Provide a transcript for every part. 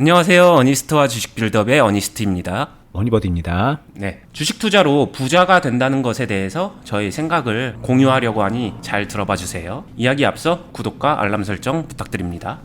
안녕하세요. 어니스트와 주식 빌드업의 어니스트입니다. 머니버드입니다. 네. 주식 투자로 부자가 된다는 것에 대해서 저희 생각을 공유하려고 하니 잘 들어봐 주세요. 이야기 앞서 구독과 알람 설정 부탁드립니다.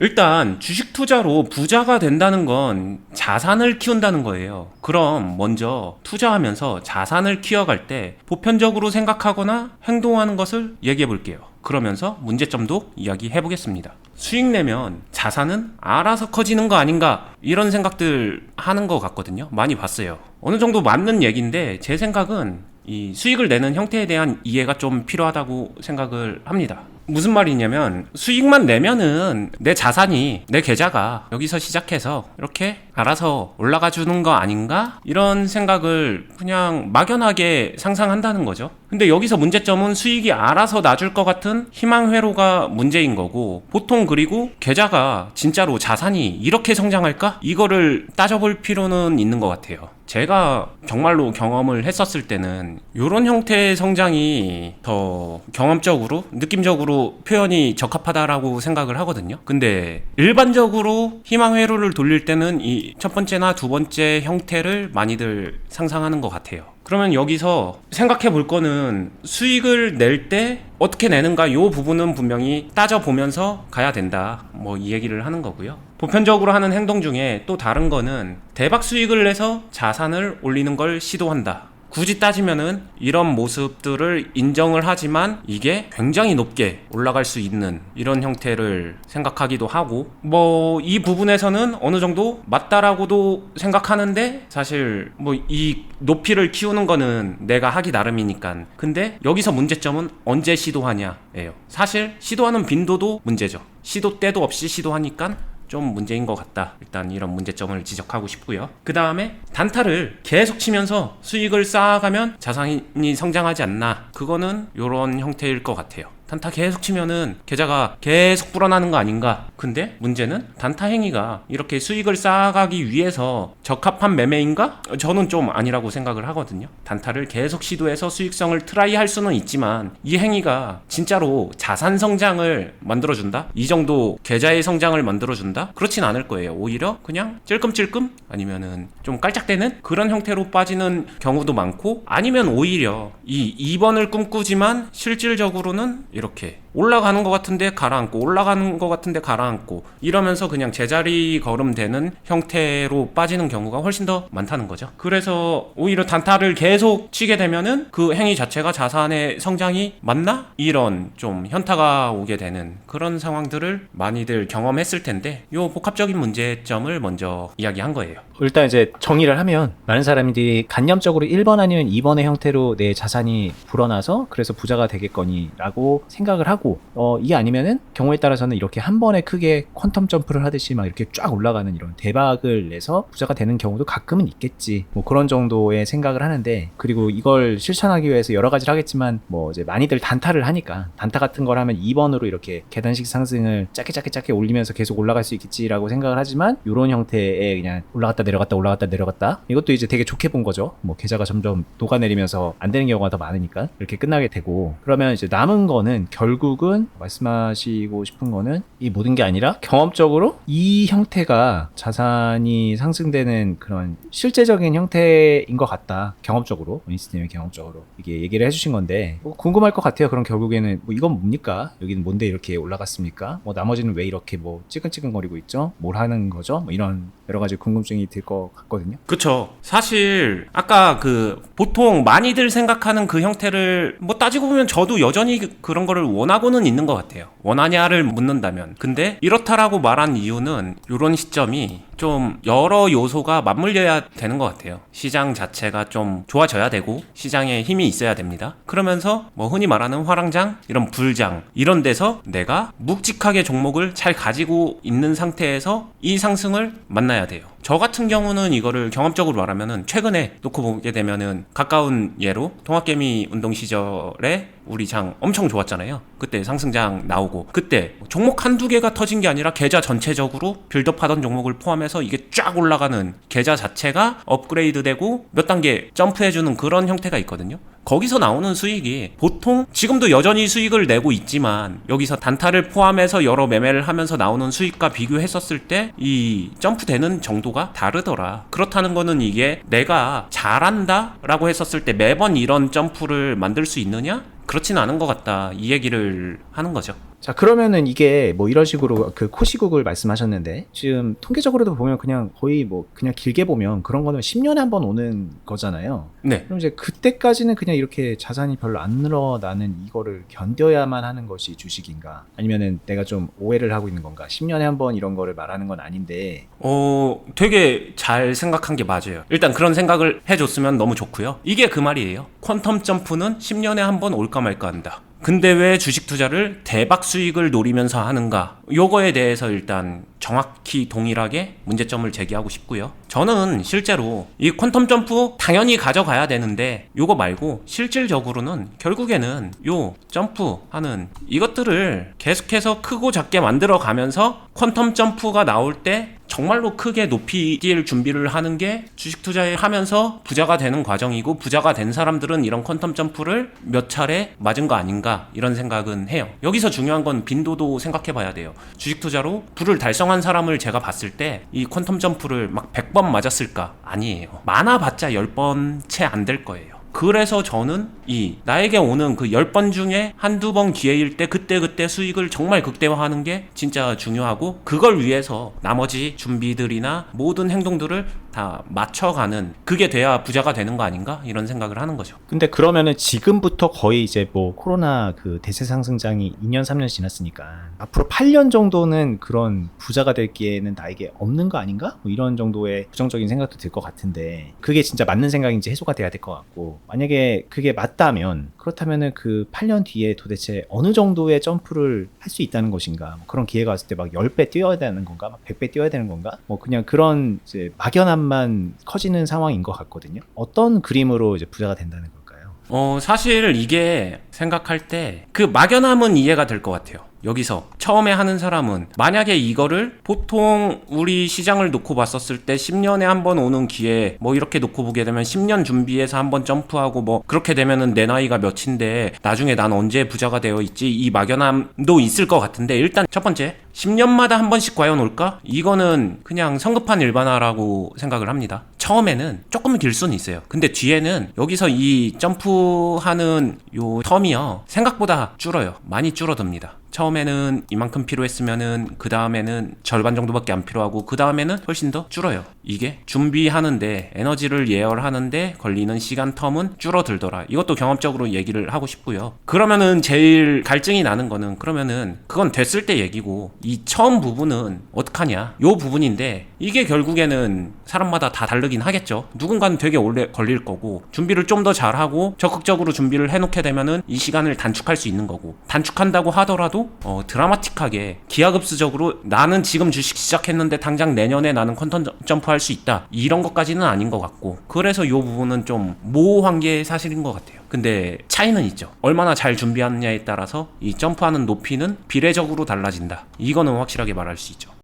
일단 주식 투자로 부자가 된다는 건 자산을 키운다는 거예요. 그럼 먼저 투자하면서 자산을 키워갈 때 보편적으로 생각하거나 행동하는 것을 얘기해 볼게요. 그러면서 문제점도 이야기해 보겠습니다. 수익 내면 자산은 알아서 커지는 거 아닌가 이런 생각들 하는 것 같거든요. 많이 봤어요. 어느 정도 맞는 얘기인데 제 생각은 이 수익을 내는 형태에 대한 이해가 좀 필요하다고 생각을 합니다. 무슨 말이냐면 수익만 내면은 내 자산이 내 계좌가 여기서 시작해서 이렇게 알아서 올라가 주는 거 아닌가 이런 생각을 그냥 막연하게 상상한다는 거죠. 근데 여기서 문제점은 수익이 알아서 나줄 것 같은 희망 회로가 문제인 거고 보통 그리고 계좌가 진짜로 자산이 이렇게 성장할까 이거를 따져볼 필요는 있는 것 같아요. 제가 정말로 경험을 했었을 때는 이런 형태의 성장이 더 경험적으로 느낌적으로 표현이 적합하다라고 생각을 하거든요. 근데 일반적으로 희망 회로를 돌릴 때는 이첫 번째나 두 번째 형태를 많이들 상상하는 것 같아요. 그러면 여기서 생각해 볼 거는 수익을 낼 때 어떻게 내는가 요 부분은 분명히 따져 보면서 가야 된다. 뭐 이 얘기를 하는 거고요. 보편적으로 하는 행동 중에 또 다른 거는 대박 수익을 내서 자산을 올리는 걸 시도한다. 굳이 따지면은 이런 모습들을 인정을 하지만 이게 굉장히 높게 올라갈 수 있는 이런 형태를 생각하기도 하고 뭐 이 부분에서는 어느 정도 맞다라고도 생각하는데 사실 뭐 이 높이를 키우는 거는 내가 하기 나름이니까. 근데 여기서 문제점은 언제 시도하냐예요. 사실 시도하는 빈도도 문제죠. 시도 때도 없이 시도하니까 좀 문제인 것 같다. 일단 이런 문제점을 지적하고 싶고요. 그 다음에 단타를 계속 치면서 수익을 쌓아가면 자산이 성장하지 않나. 그거는 이런 형태일 것 같아요. 단타 계속 치면은 계좌가 계속 불어나는 거 아닌가? 근데 문제는 단타 행위가 이렇게 수익을 쌓아가기 위해서 적합한 매매인가? 저는 좀 아니라고 생각을 하거든요. 단타를 계속 시도해서 수익성을 트라이 할 수는 있지만 이 행위가 진짜로 자산 성장을 만들어준다? 이 정도 계좌의 성장을 만들어준다? 그렇진 않을 거예요. 오히려 그냥 찔끔찔끔 아니면은 좀 깔짝대는 그런 형태로 빠지는 경우도 많고 아니면 오히려 이 2번을 꿈꾸지만 실질적으로는 이렇게 올라가는 것 같은데 가라앉고 올라가는 것 같은데 가라앉고 이러면서 그냥 제자리 걸음되는 형태로 빠지는 경우가 훨씬 더 많다는 거죠. 그래서 오히려 단타를 계속 치게 되면은 그 행위 자체가 자산의 성장이 맞나? 이런 좀 현타가 오게 되는 그런 상황들을 많이들 경험했을 텐데 요 복합적인 문제점을 먼저 이야기한 거예요. 일단 이제 정의를 하면 많은 사람들이 간념적으로 1번 아니면 2번의 형태로 내 자산이 불어나서 그래서 부자가 되겠거니라고 생각을 하고 어 이게 아니면은 경우에 따라서는 이렇게 한 번에 크게 퀀텀 점프를 하듯이 막 이렇게 쫙 올라가는 이런 대박을 내서 부자가 되는 경우도 가끔은 있겠지. 뭐 그런 정도의 생각을 하는데 그리고 이걸 실천하기 위해서 여러 가지를 하겠지만 뭐 이제 많이들 단타를 하니까 단타 같은 걸 하면 2번으로 이렇게 계단식 상승을 짧게 짧게 짧게 올리면서 계속 올라갈 수 있겠지라고 생각을 하지만 이런 형태의 그냥 올라갔다 내려갔다 올라갔다 내려갔다 이것도 이제 되게 좋게 본 거죠. 뭐 계좌가 점점 녹아내리면서 안 되는 경우가 더 많으니까 이렇게 끝나게 되고 그러면 이제 남은 거는 결국 은 말씀하시고 싶은 거는 이 모든 게 아니라 경험적으로 이 형태가 자산이 상승되는 그런 실제적인 형태인 것 같다. 경험적으로 원인스님의 경험적으로 이게 얘기를 해주신 건데 뭐 궁금할 것 같아요. 그럼 결국에는 뭐 이건 뭡니까? 여기는 뭔데 이렇게 올라갔습니까? 뭐 나머지는 왜 이렇게 뭐 찌근찌근거리고 있죠? 뭘 하는 거죠? 뭐 이런 여러 가지 궁금증이 들 것 같거든요. 그쵸. 사실, 아까 그, 보통 많이들 생각하는 그 형태를, 뭐 따지고 보면 저도 여전히 그- 그런 거를 원하고는 있는 것 같아요. 원하냐를 묻는다면. 근데, 이렇다라고 말한 이유는, 요런 시점이 좀 여러 요소가 맞물려야 되는 것 같아요. 시장 자체가 좀 좋아져야 되고, 시장에 힘이 있어야 됩니다. 그러면서, 뭐 흔히 말하는 화랑장, 이런 불장, 이런 데서 내가 묵직하게 종목을 잘 가지고 있는 상태에서 이 상승을 만나야 돼요. 저 같은 경우는 이거를 경험적으로 말하면은 최근에 놓고 보게 되면은 가까운 예로 동학개미 운동 시절에 우리 장 엄청 좋았잖아요. 그때 상승장 나오고 그때 종목 한두 개가 터진 게 아니라 계좌 전체적으로 빌드업하던 종목을 포함해서 이게 쫙 올라가는 계좌 자체가 업그레이드 되고 몇 단계 점프해주는 그런 형태가 있거든요. 거기서 나오는 수익이 보통 지금도 여전히 수익을 내고 있지만 여기서 단타를 포함해서 여러 매매를 하면서 나오는 수익과 비교했었을 때 이 점프되는 정도가 다르더라. 그렇다는 거는 이게 내가 잘한다 라고 했었을 때 매번 이런 점프를 만들 수 있느냐? 그렇진 않은 것 같다. 이 얘기를 하는 거죠. 자 그러면은 이게 뭐 이런 식으로 그 코시국을 말씀하셨는데 지금 통계적으로도 보면 그냥 거의 뭐 그냥 길게 보면 그런 거는 10년에 한 번 오는 거잖아요. 네. 그럼 이제 그때까지는 그냥 이렇게 자산이 별로 안 늘어나는 이거를 견뎌야만 하는 것이 주식인가? 아니면은 내가 좀 오해를 하고 있는 건가? 10년에 한 번 이런 거를 말하는 건 아닌데 어, 되게 잘 생각한 게 맞아요. 일단 그런 생각을 해줬으면 너무 좋고요. 이게 그 말이에요. 퀀텀 점프는 10년에 한 번 올까 말까 한다. 근데 왜 주식 투자를 대박 수익을 노리면서 하는가? 요거에 대해서 일단 정확히 동일하게 문제점을 제기하고 싶고요. 저는 실제로 이 퀀텀 점프 당연히 가져가야 되는데 요거 말고 실질적으로는 결국에는 요 점프하는 이것들을 계속해서 크고 작게 만들어 가면서 퀀텀 점프가 나올 때 정말로 크게 높이 뛸 준비를 하는 게 주식 투자를 하면서 부자가 되는 과정이고 부자가 된 사람들은 이런 퀀텀 점프를 몇 차례 맞은 거 아닌가 이런 생각은 해요. 여기서 중요한 건 빈도도 생각해 봐야 돼요. 주식 투자로 불을 달성한 사람을 제가 봤을 때 이 퀀텀 점프를 막 100번 맞았을까? 아니에요. 많아 봤자 10번 채 안 될 거예요. 그래서 저는 이 나에게 오는 그 10번 중에 한두 번 기회일 때 그때그때 수익을 정말 극대화하는 게 진짜 중요하고 그걸 위해서 나머지 준비들이나 모든 행동들을 다 맞춰가는 그게 돼야 부자가 되는 거 아닌가 이런 생각을 하는 거죠. 근데 그러면은 지금부터 거의 이제 뭐 코로나 그 대세 상승장이 2년 3년 지났으니까 앞으로 8년 정도는 그런 부자가 될 기회는 나에게 없는 거 아닌가? 뭐 이런 정도의 부정적인 생각도 들 것 같은데 그게 진짜 맞는 생각인지 해소가 돼야 될 것 같고 만약에 그게 맞다면 그렇다면은 그 8년 뒤에 도대체 어느 정도의 점프를 할 수 있다는 것인가? 뭐 그런 기회가 왔을 때 막 10배 뛰어야 되는 건가? 막 100배 뛰어야 되는 건가? 뭐 그냥 그런 이제 막연 함만 커지는 상황인 것 같거든요. 어떤 그림으로 이제 부자가 된다는 걸까요? 어, 사실 이게 생각할 때 그 막연함은 이해가 될 것 같아요. 여기서 처음에 하는 사람은 만약에 이거를 보통 우리 시장을 놓고 봤었을 때 10년에 한 번 오는 기회 뭐 이렇게 놓고 보게 되면 10년 준비해서 한 번 점프하고 뭐 그렇게 되면은 내 나이가 몇인데 나중에 난 언제 부자가 되어 있지 이 막연함도 있을 것 같은데 일단 첫 번째 10년마다 한 번씩 과연 올까? 이거는 그냥 성급한 일반화라고 생각을 합니다. 처음에는 조금 길 수는 있어요. 근데 뒤에는 여기서 이 점프하는 요 텀이요. 생각보다 줄어요. 많이 줄어듭니다. 처음에는 이만큼 필요했으면은 그 다음에는 절반 정도밖에 안 필요하고 그 다음에는 훨씬 더 줄어요. 이게 준비하는데 에너지를 예열하는데 걸리는 시간 텀은 줄어들더라. 이것도 경험적으로 얘기를 하고 싶고요. 그러면은 제일 갈증이 나는 거는 그러면은 그건 됐을 때 얘기고 이 처음 부분은 어떡하냐? 요 부분인데 이게 결국에는 사람마다 다 다르긴 하겠죠. 누군가는 되게 오래 걸릴 거고 준비를 좀 더 잘하고 적극적으로 준비를 해놓게 되면은 이 시간을 단축할 수 있는 거고 단축한다고 하더라도 어, 드라마틱하게 기하급수적으로 나는 지금 주식 시작했는데 당장 내년에 나는 컨턴 점프할 수 있다 이런 것까지는 아닌 것 같고 그래서 이 부분은 좀 모호한 게 사실인 것 같아요. 근데 차이는 있죠. 얼마나 잘 준비하느냐에 따라서 이 점프하는 높이는 비례적으로 달라진다. 이거는 확실하게 말할 수 있죠.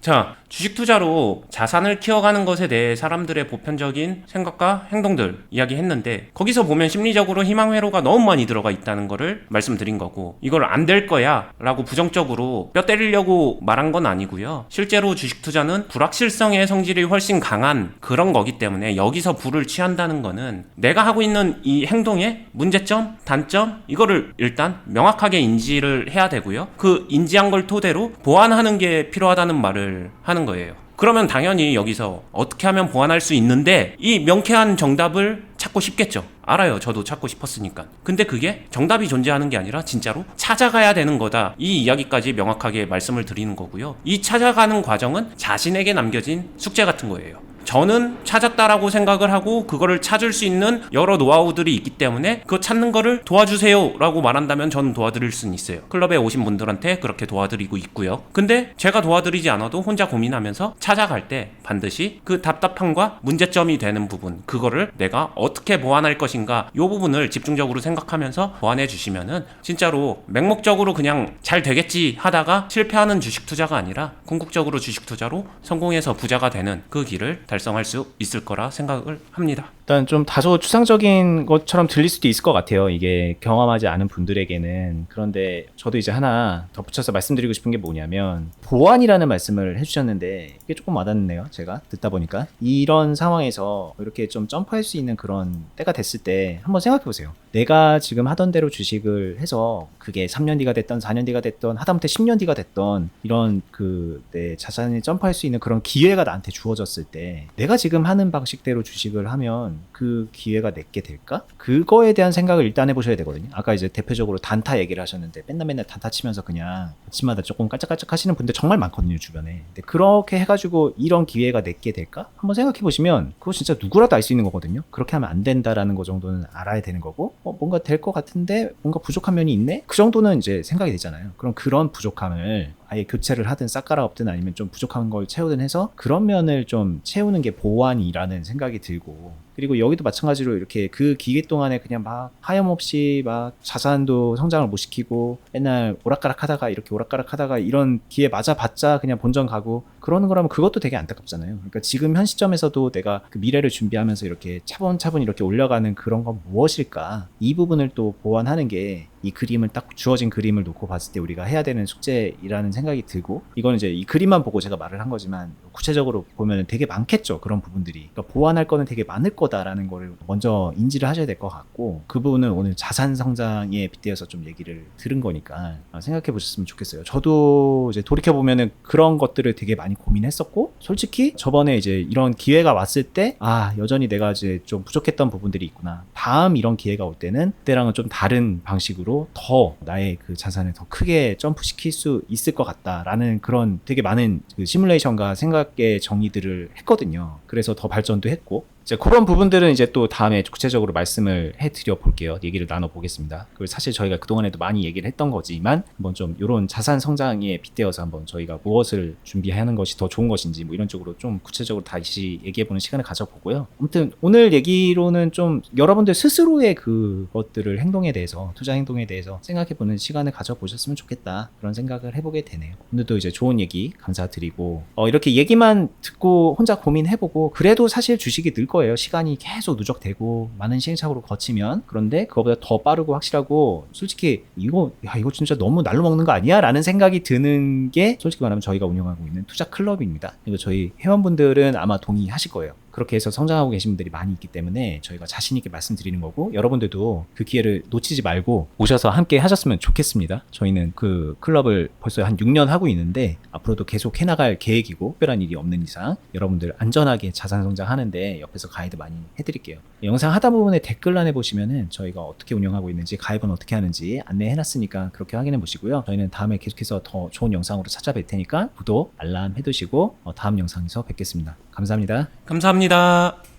자, 주식 투자로 자산을 키워가는 것에 대해 사람들의 보편적인 생각과 행동들 이야기했는데 거기서 보면 심리적으로 희망 회로가 너무 많이 들어가 있다는 거를 말씀드린 거고 이걸 안 될 거야라고 부정적으로 뼈 때리려고 말한 건 아니고요. 실제로 주식 투자는 불확실성의 성질이 훨씬 강한 그런 거기 때문에 여기서 불을 취한다는 거는 내가 하고 있는 이 행동의 문제점, 단점 이거를 일단 명확하게 인지를 해야 되고요. 그 인지한 걸 토대로 보완하는 게 필요하다는 말을 하는 거예요. 그러면 당연히 여기서 어떻게 하면 보완할 수 있는데 이 명쾌한 정답을 찾고 싶겠죠. 알아요. 저도 찾고 싶었으니까. 근데 그게 정답이 존재하는 게 아니라 진짜로 찾아가야 되는 거다. 이 이야기까지 명확하게 말씀을 드리는 거고요. 이 찾아가는 과정은 자신에게 남겨진 숙제 같은 거예요. 저는 찾았다라고 생각을 하고 그거를 찾을 수 있는 여러 노하우들이 있기 때문에 그거 찾는 거를 도와주세요라고 말한다면 저는 도와드릴 수는 있어요. 클럽에 오신 분들한테 그렇게 도와드리고 있고요. 근데 제가 도와드리지 않아도 혼자 고민하면서 찾아갈 때 반드시 그 답답함과 문제점이 되는 부분 그거를 내가 어떻게 보완할 것인가 이 부분을 집중적으로 생각하면서 보완해 주시면은 진짜로 맹목적으로 그냥 잘 되겠지 하다가 실패하는 주식 투자가 아니라 궁극적으로 주식 투자로 성공해서 부자가 되는 그 길을 달성 달성할 수 있을 거라 생각을 합니다. 일단 좀 다소 추상적인 것처럼 들릴 수도 있을 것 같아요. 이게 경험하지 않은 분들에게는. 그런데 저도 이제 하나 덧붙여서 말씀드리고 싶은 게 뭐냐면 보안이라는 말씀을 해주셨는데 이게 조금 와닿네요. 제가 듣다 보니까 이런 상황에서 이렇게 좀 점프할 수 있는 그런 때가 됐을 때 한번 생각해 보세요. 내가 지금 하던 대로 주식을 해서 그게 3년 뒤가 됐던 4년 뒤가 됐던 하다못해 10년 뒤가 됐던 이런 그 내 자산이 점프할 수 있는 그런 기회가 나한테 주어졌을 때 내가 지금 하는 방식대로 주식을 하면 그 기회가 내게 될까? 그거에 대한 생각을 일단 해보셔야 되거든요. 아까 이제 대표적으로 단타 얘기를 하셨는데 맨날 맨날 단타 치면서 그냥 아침마다 조금 깔짝깔짝 하시는 분들 정말 많거든요 주변에. 근데 그렇게 해가지고 이런 기회가 내게 될까? 한번 생각해 보시면 그거 진짜 누구라도 알 수 있는 거거든요. 그렇게 하면 안 된다라는 거 정도는 알아야 되는 거고 어, 뭔가 될 것 같은데 뭔가 부족한 면이 있네? 그 정도는 이제 생각이 되잖아요. 그럼 그런 부족함을 아예 교체를 하든 싹 갈아엎든 아니면 좀 부족한 걸 채우든 해서 그런 면을 좀 채우는 게 보완이라는 생각이 들고 그리고 여기도 마찬가지로 이렇게 그 기회 동안에 그냥 막 하염없이 막 자산도 성장을 못 시키고 맨날 오락가락 하다가 이렇게 오락가락 하다가 이런 기회 맞아봤자 그냥 본전 가고 그러는 거라면 그것도 되게 안타깝잖아요. 그러니까 지금 현 시점에서도 내가 그 미래를 준비하면서 이렇게 차분차분 이렇게 올려가는 그런 건 무엇일까? 이 부분을 또 보완하는 게 이 그림을 딱 주어진 그림을 놓고 봤을 때 우리가 해야 되는 숙제이라는 생각이 들고 이건 이제 이 그림만 보고 제가 말을 한 거지만 구체적으로 보면 되게 많겠죠 그런 부분들이. 그러니까 보완할 거는 되게 많을 거다라는 거를 먼저 인지를 하셔야 될 것 같고 그 부분은 오늘 자산 성장에 빗대어서 좀 얘기를 들은 거니까 생각해 보셨으면 좋겠어요. 저도 이제 돌이켜 보면은 그런 것들을 되게 많이 고민했었고 솔직히 저번에 이제 이런 기회가 왔을 때 아 여전히 내가 이제 좀 부족했던 부분들이 있구나. 다음 이런 기회가 올 때는 그때랑은 좀 다른 방식으로 더 나의 그 자산을 더 크게 점프 시킬 수 있을 것 같다라는 그런 되게 많은 그 시뮬레이션과 생각의 정의들을 했거든요. 그래서 더 발전도 했고 이제 그런 부분들은 이제 또 다음에 구체적으로 말씀을 해드려 볼게요. 얘기를 나눠 보겠습니다. 그 사실 저희가 그 동안에도 많이 얘기를 했던 거지만 한번 좀 이런 자산 성장에 빗대어서 한번 저희가 무엇을 준비하는 것이 더 좋은 것인지 뭐 이런 쪽으로 좀 구체적으로 다시 얘기해 보는 시간을 가져보고요. 아무튼 오늘 얘기로는 좀 여러분들 스스로의 그것들을 행동에 대해서 투자 행동에 대해서 생각해 보는 시간을 가져보셨으면 좋겠다 그런 생각을 해보게 되네요. 오늘도 이제 좋은 얘기 감사드리고 어, 이렇게 얘기만 듣고 혼자 고민해보고 그래도 사실 주식이 늘 거 예요. 시간이 계속 누적되고 많은 시행착오를 거치면 그런데 그거보다 더 빠르고 확실하고 솔직히 이거 야 이거 진짜 너무 날로 먹는 거 아니야? 라는 생각이 드는 게 솔직히 말하면 저희가 운영하고 있는 투자 클럽입니다. 그리고 저희 회원분들은 아마 동의하실 거예요. 그렇게 해서 성장하고 계신 분들이 많이 있기 때문에 저희가 자신 있게 말씀드리는 거고 여러분들도 그 기회를 놓치지 말고 오셔서 함께 하셨으면 좋겠습니다. 저희는 그 클럽을 벌써 한 6년 하고 있는데 앞으로도 계속 해나갈 계획이고 특별한 일이 없는 이상 여러분들 안전하게 자산 성장하는데 옆에서 가이드 많이 해드릴게요. 영상 하다 부분에 댓글란에 보시면은 저희가 어떻게 운영하고 있는지 가입은 어떻게 하는지 안내해놨으니까 그렇게 확인해 보시고요. 저희는 다음에 계속해서 더 좋은 영상으로 찾아뵐 테니까 구독, 알람 해두시고 어, 다음 영상에서 뵙겠습니다. 감사합니다. 감사합니다.